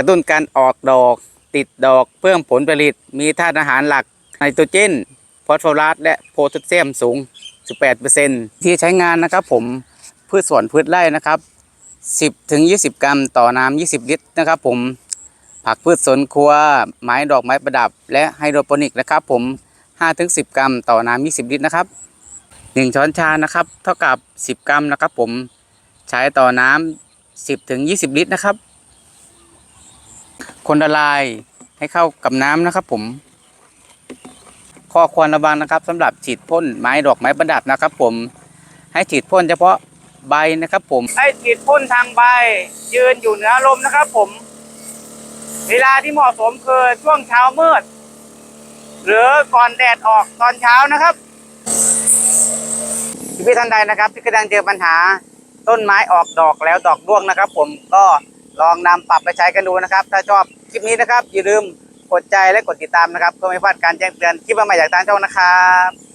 ระตุ้นการออกดอก ติดดอกเพิ่มผลผลิต มีธาตุอาหารหลักไนโตรเจนฟอสฟอรัสและโพแทสเซียมสูง 18%ที่ใช้งานนะครับผมพืชสวนพืชไร่นะครับ 10ถึง20 กรัมต่อน้ำ20 ลิตรนะครับผมผักพืชสวนครัว ไม้ดอกไม้ประดับ และไฮโดรโปนิกนะครับผม5ถึง10 กรัมต่อน้ำ20 ลิตรนะครับ 1 ช้อนชานะครับ เท่ากับ 10 กรัมนะครับผมใช้ต่อน้ำ10ถึง20 ลิตรนะครับ คนละลายให้เข้ากับน้ำนะครับ ผม ข้อควรระวังนะครับสำหรับฉีดพ่นไม้ดอกไม้ประดับนะครับ ผม ให้ฉีดพ่นเฉพาะใบนะครับ ผม ให้ฉีดพ่นทางใบ ยืนอยู่เหนือลมนะครับ ผม เวลาที่เหมาะสมคือช่วงเช้ามืด หรือก่อนแดดออกตอนเช้านะครับพี่ท่านใดนะครับที่กำลังเจอปัญหาต้นไม้ออกดอกแล้วดอกร่วงนะครับ ผมก็ ลองนำปรับไปใช้กันดูนะครับ ถ้าชอบคลิปนี้นะครับอย่าลืมกดใจและกดติดตามนะครับเพื่อไม่พลาดการแจ้งเตือนคลิปใหม่จากทางช่องนะครับ